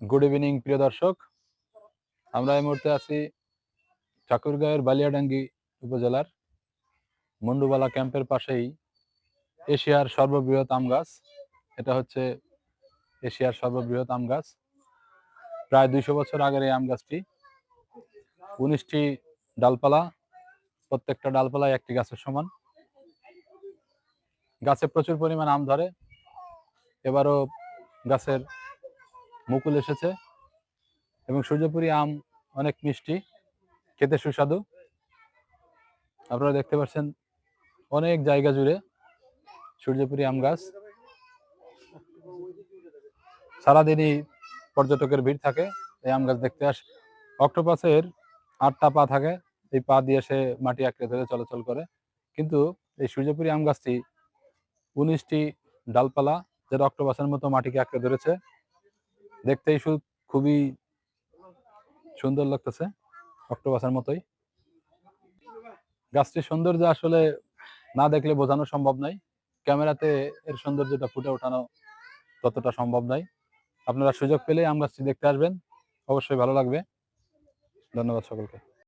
Good evening প্রিয় দর্শক। আমরা এই মুহূর্তে আছি ঠাকুরগাঁয়ের বালিয়াডাঙ্গি উপজেলার মন্ডুবালা ক্যাম্পের পাশেই এশিয়ার সর্ববৃহৎ আম গাছ। এটা হচ্ছে এশিয়ার সর্ববৃহৎ আম গাছ। প্রায় দুইশো বছর আগের এই আম গাছটি। উনিশটি ডালপালা, প্রত্যেকটা ডালপালায় একটি গাছের সমান। গাছে প্রচুর পরিমাণ আম ধরে। এবারও গাছের মুকুল এসেছে। এবং সূর্যপুরি আম অনেক মিষ্টি, খেতে সুস্বাদু। আপনারা দেখতে পাচ্ছেন অনেক জায়গা জুড়ে সূর্যপুরি আম গাছ। সারাদিনই পর্যটকের ভিড় থাকে, এই আম গাছ দেখতে আসে। অক্টোপাসের আটটা পা থাকে, এই পা দিয়ে সে মাটি আঁকড়ে ধরে চলাচল করে। কিন্তু এই সূর্যপুরি আম গাছটি উনিশটি ডালপালা, যেটা অক্টোপাসের মতো মাটিকে আঁকড়ে ধরেছে। দেখতেই শুধু খুবই সুন্দর লাগতেছে অক্টোবাসের মতোই। গাছটির সৌন্দর্য আসলে না দেখলে বোঝানো সম্ভব নয়। ক্যামেরাতে এর সৌন্দর্যটা ফুটে ওঠানো ততটা সম্ভব নয়। আপনারা সুযোগ পেলে আম গাছটি দেখতে আসবেন। অবশ্যই ভালো লাগবে। ধন্যবাদ সকলকে।